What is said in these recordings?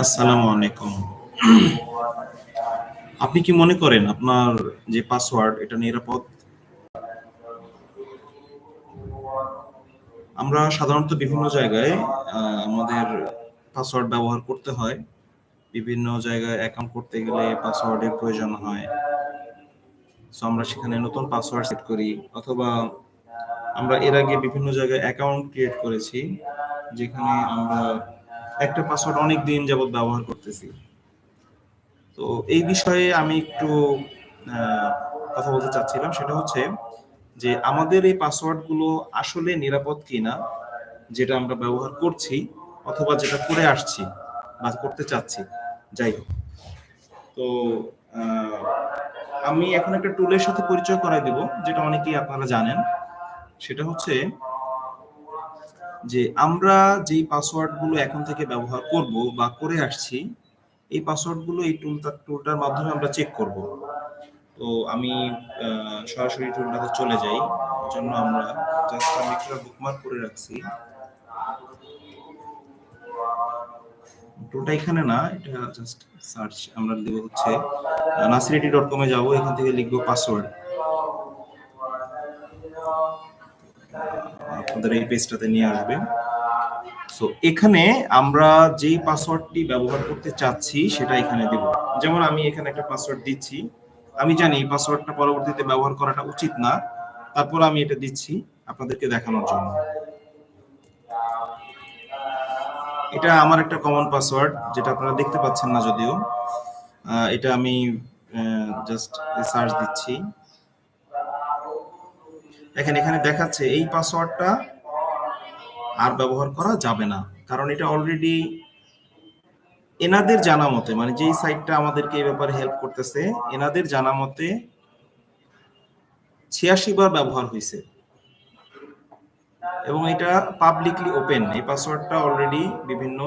আসসালামু আলাইকুম। আপনি কি মনে করেন আপনার যে পাসওয়ার্ড এটা নিরাপদ? আমরা সাধারণত বিভিন্ন জায়গায় আমাদের পাসওয়ার্ড ব্যবহার করতে হয়। বিভিন্ন জায়গায় অ্যাকাউন্ট করতে গেলে পাসওয়ার্ডের প্রয়োজন হয়। সো আমরা সেখানে নতুন পাসওয়ার্ড সেট করি, অথবা আমরা এর আগে বিভিন্ন জায়গায় অ্যাকাউন্ট ক্রিয়েট করেছি, যেখানে আমরা একটা পাসওয়ার্ড অনেক দিন যাবত ব্যবহার করতেছি। তো এই বিষয়ে আমি একটু কথা বলতে চাচ্ছিলাম। সেটা হচ্ছে যে আমাদের এই পাসওয়ার্ডগুলো আসলে নিরাপদ কিনা, যেটা আমরা ব্যবহার করছি অথবা যেটা করে আসছি বা করতে চাচ্ছি, যাই হোক। তো আমি এখন একটা টুলের সাথে পরিচয় করাই দেব, যেটা অনেকেই আপনারা জানেন। সেটা হচ্ছে যে আমরা যেই পাসওয়ার্ডগুলো এখন থেকে ব্যবহার করব বা করে আসছি, এই পাসওয়ার্ডগুলো এই টুলটা টুলটার মাধ্যমে আমরা চেক করব। তো আমি সরাসরি টুলটাতে চলে যাই জন্য আমরা জাস্ট আমি একটা বুকমার্ক করে রাখছি। টুলটা এখানে না, এটা জাস্ট সার্চ আমরা দেব হচ্ছে নাসিরিটি ডট কমে যাব, এখান থেকে লিখব পাসওয়ার্ড আপনাদের এই পেজটাতে নিয়ে আসবে। সো এখানে আমরা যেই পাসওয়ার্ডটি ব্যবহার করতে চাচ্ছি, সেটা এখানে দেব। যেমন আমি এখানে একটা পাসওয়ার্ড দিচ্ছি। আমি জানি এই পাসওয়ার্ডটা পরবর্তীতে ব্যবহার করাটা উচিত না। তারপর আমি এটা দিচ্ছি আপনাদেরকে দেখানোর জন্য। এটা আমার একটা কমন পাসওয়ার্ড যেটা আপনারা দেখতে পাচ্ছেন না যদিও। এটা আমি জাস্ট সার্চ দিচ্ছি। দেখেন এখানে দেখাচ্ছে এই পাসওয়ার্ডটা আর ব্যবহার করা যাবে না। কারণ এটা অলরেডি এনাদের জানা মতে মানে যেই সাইটটা আমাদেরকে এই ব্যাপারে হেল্প করতেছে, এনাদের জানা মতে ছিয়াশি বার ব্যবহার হয়েছে। এবং এটা পাবলিকলি ওপেন এই পাসওয়ার্ডটা অলরেডি বিভিন্ন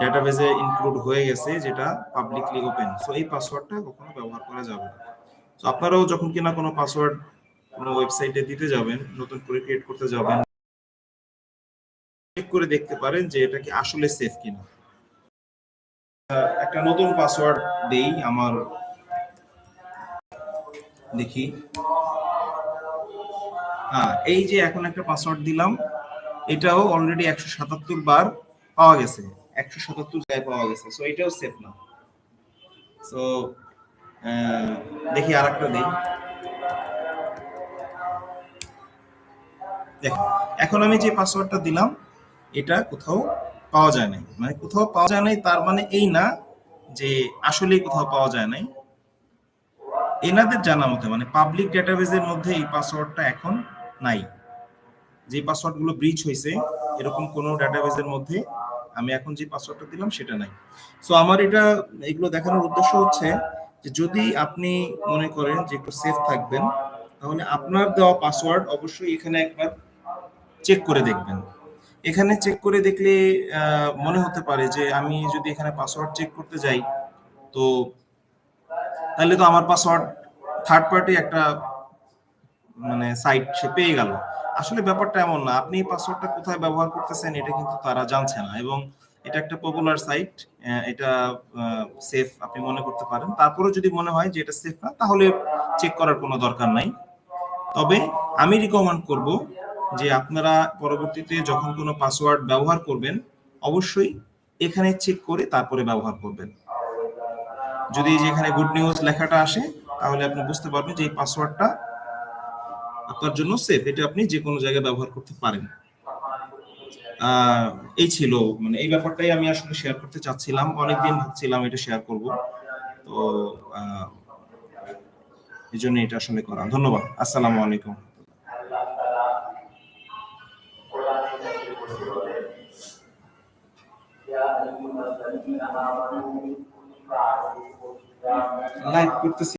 ডেটাবেজে ইনক্লুড হয়ে গেছে, যেটা পাবলিকলি ওপেন সো এই পাসওয়ার্ডটা কখনো ব্যবহার করা যাবে না। তো আপনারাও যখন কিনা কোনো পাসওয়ার্ড কোনো ওয়েবসাইটে দিতে যাবেন, নতুন করে ক্রিয়েট করতে যাবেন চেক করে দেখতে পারেন যে এটা কি আসলে সেফ কিনা। একটা নতুন পাসওয়ার্ড দেই আমার, দেখি। হ্যাঁ এই যে এখন একটা পাসওয়ার্ড দিলাম, এটাও অলরেডি একশো সাতাত্তর বার পাওয়া গেছে, একশো সাতাত্তর জায়গায় পাওয়া গেছে সো এটাও সেফ না। সো দেখি আর একটা দিই। দেখো এখন আমি যে পাসওয়ার্ডটা দিলাম, এটা কোথাও পাওয়া যায় নাই। মানে কোথাও পাওয়া যায় নাই, তার মানে এই না যে আসলেই কোথাও পাওয়া যায় নাই। এনাদের জানা মতে মানে পাবলিক ডেটাবেজের মধ্যে এই পাসওয়ার্ডটা এখন নাই। যে পাসওয়ার্ডগুলো ব্রিচ হয়েছে, এরকম কোনো ডেটাবেজের মধ্যে আমি এখন যে পাসওয়ার্ডটা দিলাম, সেটা নাই। সো আমার এটা, এগুলো দেখানোর উদ্দেশ্য হচ্ছে যে যদি আপনি মনে করেন যে একটু সেফ থাকবেন, তাহলে আপনার দেওয়া পাসওয়ার্ড অবশ্যই এখানে একবার চেক করে দেখবেন। এখানে চেক করে দেখলে মনে হতে পারে যে আমি যদি এখানে পাসওয়ার্ড চেক করতে যাই, তো তাহলে তো আমার পাসওয়ার্ড থার্ড পার্টি একটা মানে সাইট সে পেয়ে গেল। আসলে ব্যাপারটা এমন না, আপনি পাসওয়ার্ডটা কোথায় ব্যবহার করতেছেন এটা কিন্তু তারা জানছে না এবং এটা একটা পপুলার সাইট এটা সেফ আপনি মনে করতে পারেন। তারপরে যদি মনে হয় যে এটা সেফ না, তাহলে চেক করার কোনো দরকার নাই। তবে আমি রিকমেন্ড করব যে আপনারা পরবর্তীতে যখন কোনো পাসওয়ার্ড ব্যবহার করবেন, অবশ্যই এখানে চেক করে তারপরে ব্যবহার করবেন। যদি এই যে এখানে গুড নিউজ লেখাটা আসে, তাহলে আপনি বুঝতে পারবেন যে এই পাসওয়ার্ডটা আপনার জন্য সেফ এটা আপনি যে কোনো জায়গায় ব্যবহার করতে পারেন। এই ছিল মানে এই ব্যাপারটাই আমি আসলে শেয়ার করতে চাচ্ছিলাম, অনেকদিন ভাবছিলাম এটা শেয়ার করব। তো এই জন্য এটা আসলে করা। ধন্যবাদ। আসসালামু আলাইকুম। লাইভ করতেছি।